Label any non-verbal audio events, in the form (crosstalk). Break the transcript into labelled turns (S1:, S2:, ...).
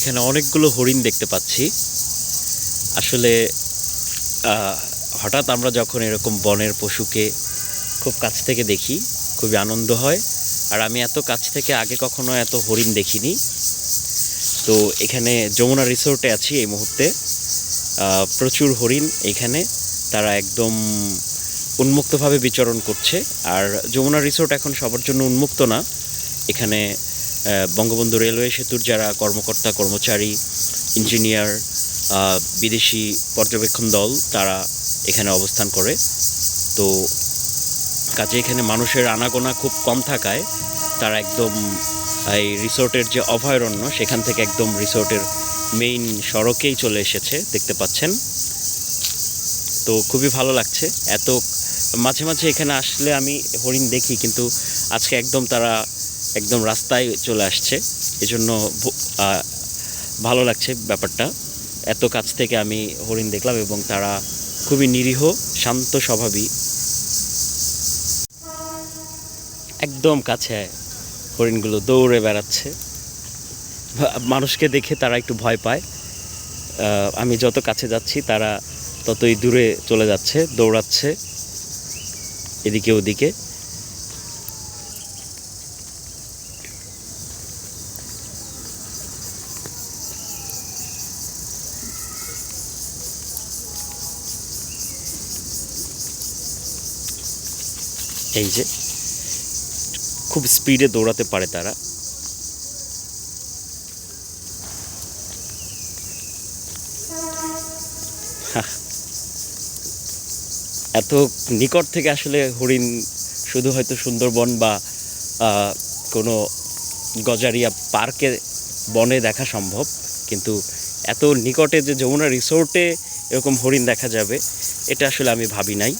S1: এখানে অনেকগুলো হরিণ দেখতে পাচ্ছি। আসলে হঠাৎ আমরা যখন এরকম বনের পশুকে খুব কাছ থেকে দেখি, খুবই আনন্দ হয়। আর আমি এত কাছ থেকে আগে কখনো এত হরিণ দেখিনি। তো এখানে যমুনা রিসোর্টে আছি এই মুহূর্তে। প্রচুর হরিণ এখানে। তারা একদম উন্মুক্তভাবে বিচরণ করছে। আর যমুনা রিসোর্ট এখন সবার জন্য উন্মুক্ত না। এখানে বঙ্গবন্ধু রেলওয়ে সেতুর যারা কর্মকর্তা, কর্মচারী, ইঞ্জিনিয়ার বিদেশি পর্যবেক্ষণ দল, তারা এখানে অবস্থান করে। তো কাজে এখানে মানুষের আনাগোনা খুব কম থাকায়। তারা একদম, এই রিসোর্টের যে অভয়ারণ্য, সেখান থেকে একদম রিসোর্টের মেইন সড়কেই চলে এসেছে, দেখতে পাচ্ছেন। তো খুবই ভালো লাগছে। এত, মাঝে মাঝে এখানে আসলে আমি হরিণ দেখি, কিন্তু আজকে একদম তারা একদম রাস্তায় চলে আসছে। এজন্য ভালো লাগছে ব্যাপারটা। এত কাছ থেকে আমি হরিণ দেখলাম এবং তারা খুবই নিরীহ, শান্ত স্বভাবী একদম কাছে হরিণগুলো দৌড়ে বেড়াচ্ছে। মানুষকে দেখে তারা একটু ভয় পায়। আমি যত কাছে যাচ্ছি তারা ততই দূরে চলে যাচ্ছে, দৌড়াচ্ছে। এদিকে ওদিকে। এই যে, খুব স্পিডে দৌড়াতে পারে তারা। (laughs) এত নিকট থেকে আসলে হরিণ শুধু হয়তো সুন্দরবন বা কোনো গজারিয়া পার্কে, বনে দেখা সম্ভব। কিন্তু এত নিকটে যে যমুনা রিসোর্টে এরকম হরিণ দেখা যাবে, এটা আসলে আমি ভাবি নাই।